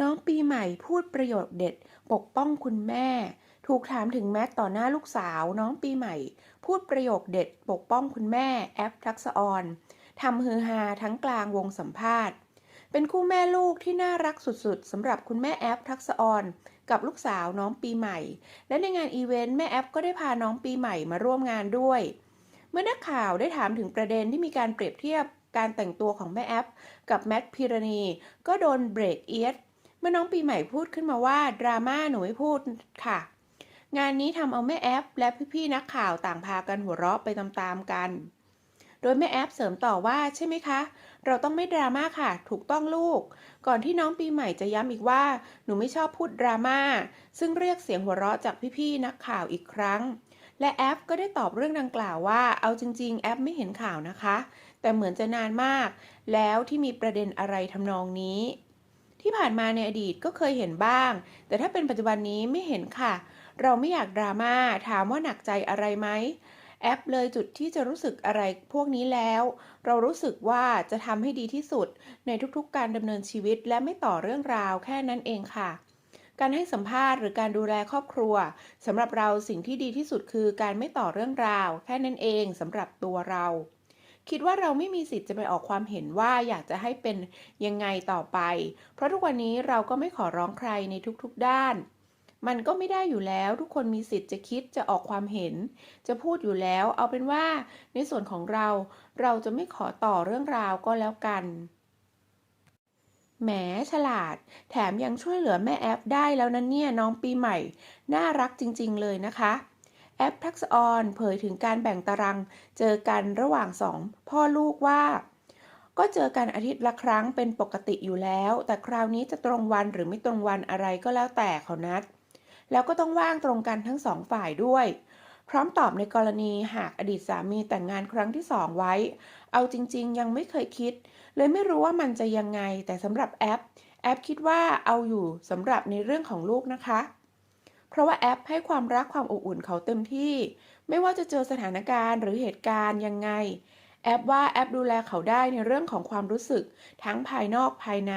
น้องปีใหม่พูดประโยคเด็ด ปกป้องคุณแม่ ถูกถามถึงแมทต่อหน้าลูกสาว น้องปีใหม่ พูดประโยคเด็ด ปกป้องคุณแม่แอปทักษออนทำฮือฮาทั้งกลางวงสัมภาษณ์ เป็นคู่แม่ลูกที่น่ารักสุดๆสำหรับคุณแม่แอปทักษออนกับลูกสาวน้องปีใหม่ และในงานอีเวนต์แม่แอปก็ได้พาน้องปีใหม่มาร่วมงานด้วย เมื่อนักข่าวได้ถามถึงประเด็นที่มีการเปรียบเทียบการแต่งตัวของแม่แอป กับแมทพิรณี ก็โดนเบรกเอียด เมื่อน้องปีใหม่พูดขึ้นมาว่าดราม่าหนูไม่พูดค่ะ งานนี้ทำเอาแม่แอปและพี่ๆนักข่าวต่างพากันหัวเราะไปตามๆกัน โดยแม่แอปเสริมต่อว่าใช่ไหมคะ เราต้องไม่ดราม่าค่ะ ถูกต้องลูก ก่อนที่น้องปีใหม่จะย้ำอีกว่า หนูไม่ชอบพูดดราม่าซึ่งเรียกเสียงหัวเราะจากพี่ๆนักข่าวอีกครั้งและแอปก็ได้ตอบเรื่องดังกล่าวว่า เอาจริง ๆ แอปไม่เห็นข่าวนะคะ แต่เหมือนจะนานมาก แล้วที่มีประเด็นอะไรทำนองนี้ ที่ผ่านมาในอดีตก็เคยเห็นบ้าง แต่ถ้าเป็นปัจจุบันนี้ไม่เห็นค่ะ เราไม่อยากดราม่าถามว่าหนักใจอะไรไหมแอปเลยจุดที่จะรู้สึกอะไรพวกนี้แล้ว เรารู้สึกว่าจะทำให้ดีที่สุดในทุกๆ การดำเนินชีวิตและไม่ต่อเรื่องราวแค่นั้นเองค่ะ การให้สัมภาษณ์หรือการดูแลครอบครัวสำหรับเราสิ่งที่ดีที่สุดคือการไม่ต่อเรื่องราว แค่นั้นเองสำหรับตัวเรา คิดว่าเราไม่มีสิทธิ์จะไปออกความเห็นว่าอยากจะให้เป็นยังไงต่อไป เพราะทุกวันนี้เราก็ไม่ขอร้องใครในทุกๆด้าน มันก็ไม่ได้อยู่แล้ว ทุกคนมีสิทธิ์จะคิดจะออกความเห็น จะพูดอยู่แล้ว เอาเป็นว่าในส่วนของเรา เราจะไม่ขอต่อเรื่องราวก็แล้วกันแหมฉลาด แถมยังช่วยเหลือแม่แอปได้แล้วนะเนี่ยน้องปีใหม่ น่ารักจริงๆเลยนะคะ แอปทักษออนเผยถึงการแบ่งตารางเจอกันระหว่างสองพ่อลูกว่า ก็เจอกันอาทิตย์ละครั้งเป็นปกติอยู่แล้ว แต่คราวนี้จะตรงวันหรือไม่ตรงวันอะไรก็แล้วแต่เขานัด แล้วก็ต้องว่างตรงกันทั้งสองฝ่ายด้วย พร้อมตอบในกรณีหากอดีตสามีแต่งงานครั้งที่สองไว้ เอาจริง ๆ ยังไม่เคยคิด เลยไม่รู้ว่ามันจะยังไง แต่สำหรับแอป แอปคิดว่าเอาอยู่สำหรับในเรื่องของลูกนะคะ ราะว่าแอปให้ความรักความอบอุ่นเขาเต็มที่ ไม่ว่าจะเจอสถานการณ์หรือเหตุการณ์ยังไง แอปว่าแอปดูแลเขาได้ในเรื่องของความรู้สึกทั้งภายนอกภายใน